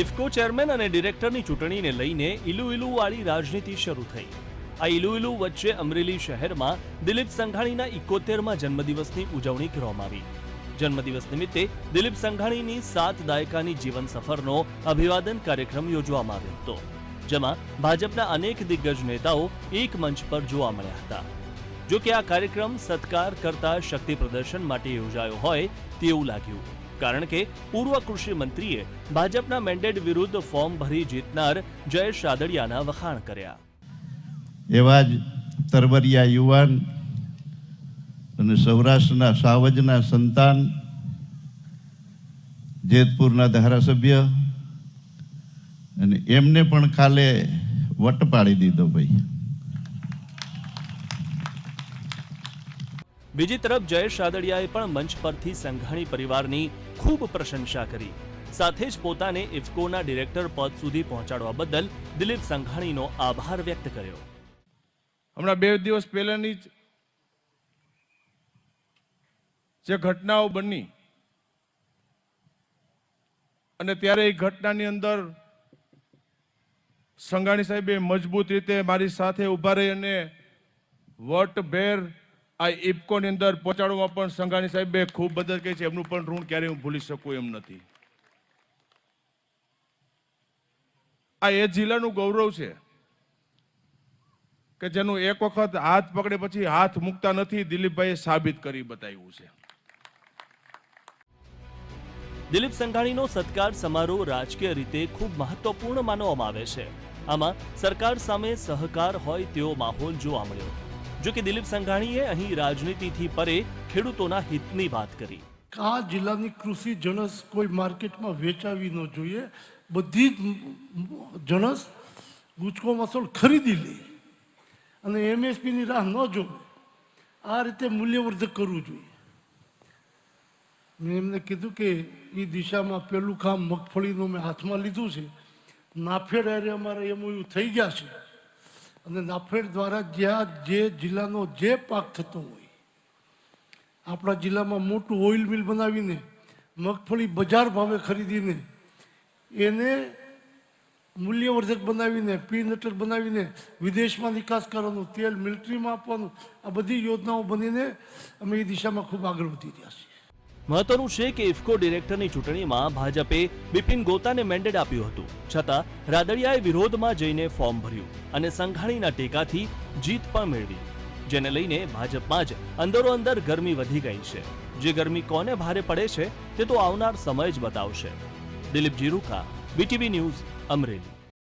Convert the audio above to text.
IFFCO chairman અને ડિરેક્ટરની ચૂંટણીને લઈને ઇલુઇલુવાળી રાજનીતિ શરૂ થઈ. આ ઇલુ ઇલુ વચ્ચે અમરેલી શહેરમાં દિલીપ સંઘાણીના ઇકોતેરમાં જન્મદિવસની ઉજવણી કરવામાં આવી. જન્મદિવસ નિમિત્તે દિલીપ સંઘાણીની સાત દાયકાની જીવન સફરનો અભિવાદન કાર્યક્રમ યોજવામાં આવ્યો હતો, જેમાં ભાજપના અનેક દિગ્ગજ નેતાઓ એક મંચ પર જોવા મળ્યા હતા. જો કે આ કાર્યક્રમ સત્કાર કરતા શક્તિ પ્રદર્શન માટે યોજાયો હોય તેવું લાગ્યું. કારણ કે પૂર્વ કૃષિ મંત્રીએ ભાજપના મેન્ડેટ વિરુદ્ધ ફોર્મ ભરી જીતનાર જયેશ રાદડિયાના વખાણ કર્યા. એવા જ તરવરિયા યુવાન અને સૌરાષ્ટ્રના સાવજના સંતાન, જેતપુરના ધારાસભ્ય અને એમને પણ કાલે વટ પાડી દીધો ભાઈ. બીજી તરફ જયેશ રાદડિયાએ પણ મંચ પરથી સંઘાણી પરિવારની ખૂબ પ્રશંસા કરી. સાથે જ પોતાને ઇફકોના ડિરેક્ટર પદ સુધી પહોંચાડવા બદલ દિલીપ સંઘાણીનો આભાર વ્યક્ત કર્યો. હમણાં બે દિવસ પહેલાની જ જે ઘટનાઓ બની અને ત્યારે એ ઘટનાની અંદર સંઘાણી સાહેબે મજબૂત રીતે મારી સાથે ઊભા રહી અને વટ ભેર આ ઇફકોની અંદર પહોંચાડવામાં પણ સંઘાણી સાહેબે ખૂબ મદદ કરી છે. એમનું પણ ઋણ ક્યારેય હું ભૂલી શકું એમ નથી. આ એ જિલ્લાનું ગૌરવ છે કે જેનું એક વખત હાથ પકડે પછી હાથ મૂકતા નથી, દિલીપભાઈએ સાબિત કરી બતાવ્યું છે. દિલીપ સંઘાણીનો સત્કાર સમારોહ રાજકીય રીતે ખૂબ મહત્વપૂર્ણ માનવામાં આવે છે. આમાં સરકાર સામે સહકાર હોય તેવો માહોલ જોવા મળ્યો. જો કે દિલીપ સંઘાણીએ અહીં રાજનીતિથી પરે ખેડૂતોના હિતની વાત કરી. આ જિલ્લાની કૃષિ જણસ કોઈ માર્કેટમાં વેચાવી ન જોઈએ? બધી જ જણસ ગુજકો મસોળ ખરીદી લે અને એમએસપીની રાહ ન જોવે. આ રીતે મૂલ્યવર્ધક કરવું જોઈએ. મેં એમને કીધું કે એ દિશામાં પેલું કામ મગફળીનું મેં હાથમાં લીધું છે. નાફેડ હારે અમારે એવું થઈ ગયા છે. અને નાફેડ દ્વારા જ્યાં જે જિલ્લાનો જે પાક થતો હોય, આપણા જિલ્લામાં મોટું ઓઇલ મિલ બનાવીને, મગફળી બજાર ભાવે ખરીદીને, એને મૂલ્યવર્ધક બનાવીને પીનટર બનાવીને, વિદેશમાં નિકાસ કરવાનું તેલ મિલિટરીમાં આપવાનું, આ બધી યોજનાઓ બનીને અમે એ દિશામાં ખૂબ આગળ વધી રહ્યા છીએ. મહત્વનું છે કે ઇફકો ડિરેક્ટરની ચૂંટણીમાં ભાજપે બિપિન ગોતાને મેન્ડેટ આપ્યું હતું. છતાં, રાદડિયાએ વિરોધમાં જઈને ફોર્મ ભર્યું અને સંઘાણીના ટેકાથી જીત પણ મેળવી. જેને લઈને ભાજપમાં જ અંદરોઅંદર ગરમી વધી ગઈ છે. જે ગરમી કોને ભારે પડે છે, તે તો આવનાર સમય જ બતાવશે. Dilip Jiruka BTV news Amreli.